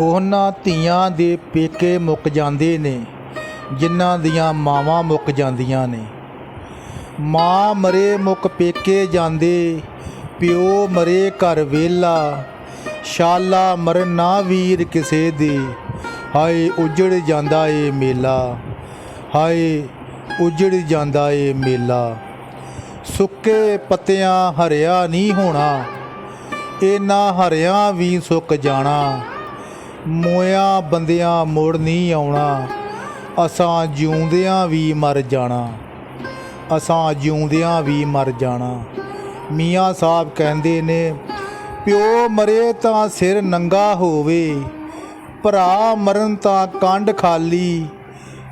ਉਹਨਾਂ ਧੀਆਂ ਦੇ ਪੇਕੇ ਮੁੱਕ ਜਾਂਦੇ ਨੇ, ਜਿਨ੍ਹਾਂ ਦੀਆਂ ਮਾਵਾਂ ਮੁੱਕ ਜਾਂਦੀਆਂ ਨੇ। ਮਾਂ ਮਰੇ ਮੁੱਕ ਪੇਕੇ ਜਾਂਦੇ, ਪਿਓ ਮਰੇ ਘਰ ਵੇਲਾ ਸ਼ਾਲਾ ਮਰਨ ਨਾ ਵੀਰ ਕਿਸੇ ਦੇ। ਹਾਏ, ਉਜੜ ਜਾਂਦਾ ਏ ਮੇਲਾ, ਹਾਏ, ਉਜੜ ਜਾਂਦਾ ਏ ਮੇਲਾ। ਸੁੱਕੇ ਪੱਤਿਆਂ ਹਰਿਆ ਨਹੀਂ ਹੋਣਾ, ਇਹਨਾਂ ਹਰਿਆਂ ਵੀ ਸੁੱਕ ਜਾਣਾ। ਮੋਇਆ ਬੰਦਿਆਂ ਮੁੜ ਨਹੀਂ ਆਉਣਾ। ਅਸਾਂ ਜਿਉਂਦਿਆਂ ਵੀ ਮਰ ਜਾਣਾ। ਅਸਾਂ ਜਿਉਂਦਿਆਂ ਵੀ ਮਰ ਜਾਣਾ। ਮੀਆਂ ਸਾਹਿਬ ਕਹਿੰਦੇ ਨੇ, ਪਿਓ ਮਰੇ ਤਾਂ ਸਿਰ ਨੰਗਾ ਹੋਵੇ, ਭਰਾ ਮਰਨ ਤਾਂ ਕੰਡ ਖਾਲੀ।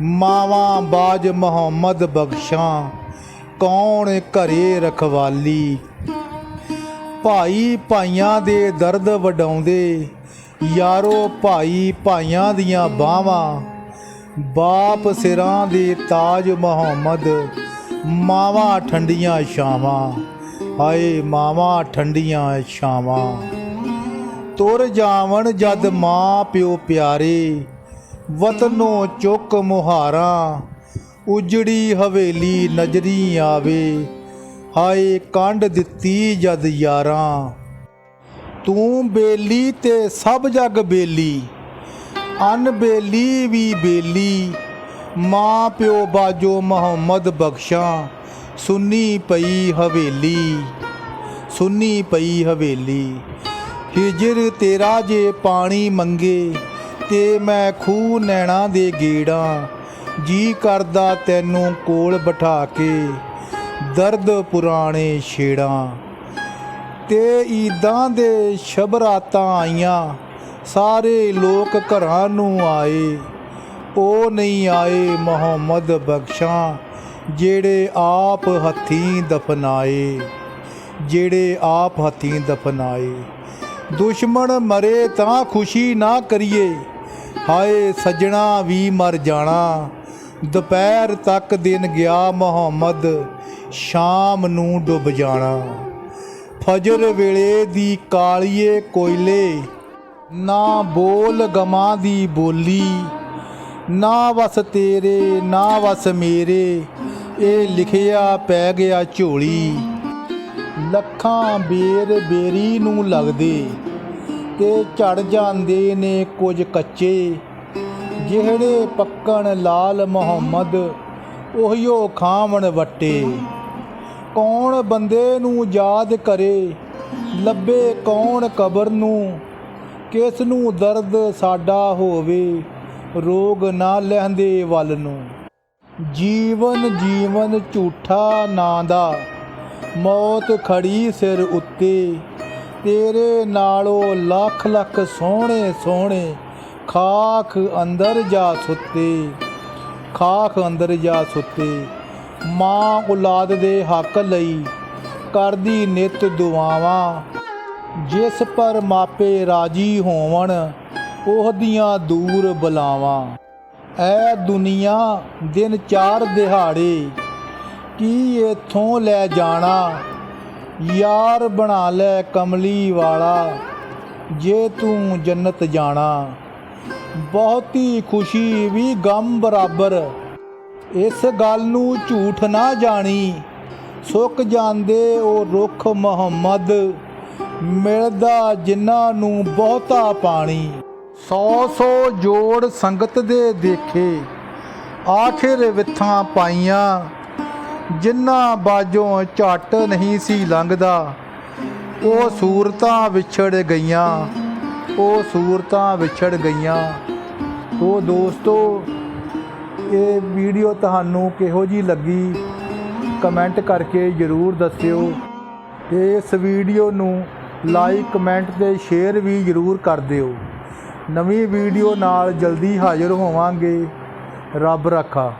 ਮਾਵਾਂ ਬਾਜ ਮੁਹੰਮਦ ਬਖਸ਼ਾਂ, ਕੌਣ ਘਰੇ ਰਖਵਾਲੀ? ਭਾਈ ਭਾਈਆਂ ਦੇ ਦਰਦ ਵਡਾਉਂਦੇ ਯਾਰੋ ਭਾਈ ਭਾਈਆਂ ਦੀਆਂ ਬਾਹਾਂ, ਬਾਪ ਸਿਰਾਂ ਦੇ ਤਾਜ ਮੁਹੰਮਦ, ਮਾਵਾਂ ਠੰਡੀਆਂ ਛਾਵਾਂ, ਹਾਏ ਮਾਵਾਂ ਠੰਡੀਆਂ ਛਾਵਾਂ। ਤੁਰ ਜਾਵਣ ਜਦ ਮਾਂ ਪਿਓ ਪਿਆਰੇ, ਵਤਨੋਂ ਚੁੱਕ ਮੁਹਾਰਾਂ, ਉਜੜੀ ਹਵੇਲੀ ਨਜ਼ਰੀ ਆਵੇ, ਹਾਏ ਕੰਡ ਦਿੱਤੀ ਜਦ ਯਾਰਾਂ। ਤੂੰ ਬੇਲੀ ਤੇ ਸਭ ਜਗ ਬੇਲੀ, ਅਨ ਬੇਲੀ ਵੀ ਬੇਲੀ। ਮਾਂ ਪਿਓ ਬਾਜੋ ਮੁਹੰਮਦ ਬਖਸ਼ਾਂ, ਸੁੰਨੀ ਪਈ ਹਵੇਲੀ, ਸੁੰਨੀ ਪਈ ਹਵੇਲੀ। ਹਿਜਰ ਤੇਰਾ ਜੇ ਪਾਣੀ ਮੰਗੇ, ਤੇ ਮੈਂ ਖੂਹ ਨੈਣਾ ਦੇ ਗੇੜਾਂ। ਜੀ ਕਰਦਾ ਤੈਨੂੰ ਕੋਲ ਬਿਠਾ ਕੇ, ਦਰਦ ਪੁਰਾਣੇ ਛੇੜਾਂ। ਤੇ ਈਦਾਂ ਦੇ ਸ਼ਬਰਾਤਾਂ ਆਈਆਂ। ਸਾਰੇ ਲੋਕ ਘਰਾਂ ਨੂੰ ਆਏ। ਉਹ ਨਹੀਂ ਆਏ ਮੁਹੰਮਦ ਬਖਸ਼ਾਂ, ਜਿਹੜੇ ਆਪ ਹੱਥੀਂ ਦਫਨਾਏ। ਜਿਹੜੇ ਆਪ ਹੱਥੀਂ ਦਫਨਾਏ। ਦੁਸ਼ਮਣ ਮਰੇ ਤਾਂ ਖੁਸ਼ੀ ਨਾ ਕਰੀਏ। ਹਾਏ, ਸੱਜਣਾ ਵੀ ਮਰ ਜਾਣਾ। ਦੁਪਹਿਰ ਤੱਕ ਦਿਨ ਗਿਆ ਮੁਹੰਮਦ, ਸ਼ਾਮ ਨੂੰ ਡੁੱਬ ਜਾਣਾ। ਫਜਰ ਵੇਲੇ ਦੀ ਕਾਲੀਏ ਕੋਇਲੇ, ਨਾ ਬੋਲ ਗਮਾਂ ਦੀ ਬੋਲੀ, ਨਾ ਵਸ ਤੇਰੇ, ਨਾ ਵਸ ਮੇਰੇ, ਇਹ ਲਿਖਿਆ ਪੈ ਗਿਆ ਝੋਲੀ। ਲੱਖਾਂ ਬੇਰ ਬੇਰੀ ਨੂੰ ਲੱਗਦੇ, ਤੇ ਝੜ ਜਾਂਦੇ ਨੇ ਕੁਝ ਕੱਚੇ। ਜਿਹੜੇ ਪੱਕਣ ਲਾਲ ਮੁਹੰਮਦ ਉਹੀਓ ਖਾਵਣ ਵੱਟੇ। ਕੌਣ ਬੰਦੇ ਨੂੰ ਯਾਦ ਕਰੇ? ਲੱਭੇ ਕੌਣ ਕਬਰ ਨੂੰ? ਕਿਸ ਨੂੰ ਦਰਦ ਸਾਡਾ ਹੋਵੇ? ਰੋਗ ਨਾ ਲਹਿੰਦੇ ਵੱਲ ਨੂੰ। ਜੀਵਨ ਜੀਵਨ ਝੂਠਾ ਨਾਂ ਦਾ। ਮੌਤ ਖੜੀ ਸਿਰ ਉੱਤੇ। ਤੇਰੇ ਨਾਲੋਂ ਲੱਖ ਲੱਖ ਸੋਹਣੇ ਸੋਹਣੇ ਖਾਖ ਅੰਦਰ ਜਾ ਸੁੱਤੇ। ਖਾਖ ਅੰਦਰ ਜਾ ਸੁੱਤੇ। ਮਾਂ ਔਲਾਦ ਦੇ ਹੱਕ ਲਈ ਕਰਦੀ ਨਿਤ ਦੁਆਵਾਂ। ਜਿਸ ਪਰ ਮਾਪੇ ਰਾਜੀ ਹੋਵਣ, ਉਹਦੀਆਂ ਦੂਰ ਬੁਲਾਵਾਂ। ਐ ਦੁਨੀਆ ਦਿਨ ਚਾਰ ਦਿਹਾੜੇ, ਕੀ ਇਥੋਂ ਲੈ ਜਾਣਾ? ਯਾਰ ਬਣਾ ਲੈ ਕਮਲੀ ਵਾਲਾ, ਜੇ ਤੂੰ ਜੰਨਤ ਜਾਣਾ। ਬਹੁਤੀ ਖੁਸ਼ੀ ਵੀ ਗਮ ਬਰਾਬਰ ਇਸ ਗੱਲ ਨੂੰ ਝੂਠ ਨਾ ਜਾਣੀ। ਸੁੱਕ ਜਾਂਦੇ ਉਹ ਰੁੱਖ ਮੁਹੰਮਦ। ਮਿਲਦਾ ਜਿਨ੍ਹਾਂ ਨੂੰ ਬਹੁਤਾ ਪਾਣੀ। ਸੌ ਸੌ ਜੋੜ ਸੰਗਤ ਦੇ ਦੇਖੇ। ਆਖਿਰ ਵਿਥਾਂ ਪਾਈਆਂ। ਜਿਨ੍ਹਾਂ ਬਾਜੋਂ ਝੱਟ ਨਹੀਂ ਸੀ ਲੰਘਦਾ। ਉਹ ਸੂਰਤਾਂ ਵਿਛੜ ਗਈਆਂ। ਉਹ ਸੂਰਤਾਂ ਵਿਛੜ ਗਈਆਂ। ਉਹ ਦੋਸਤੋ ਇਹ ਵੀਡੀਓ ਤੁਹਾਨੂੰ ਕਿਹੋ ਜੀ ਲੱਗੀ? ਕਮੈਂਟ ਕਰਕੇ ਜਰੂਰ ਦੱਸਿਓ। ਤੇ ਇਸ ਵੀਡੀਓ ਨੂੰ ਲਾਈਕ, ਕਮੈਂਟ ਤੇ ਸ਼ੇਅਰ ਵੀ ਜਰੂਰ ਕਰ ਦਿਓ। ਨਵੀਂ ਵੀਡੀਓ ਨਾਲ ਜਲਦੀ ਹਾਜ਼ਰ ਹੋਵਾਂਗੇ। ਰੱਬ ਰੱਖਾ।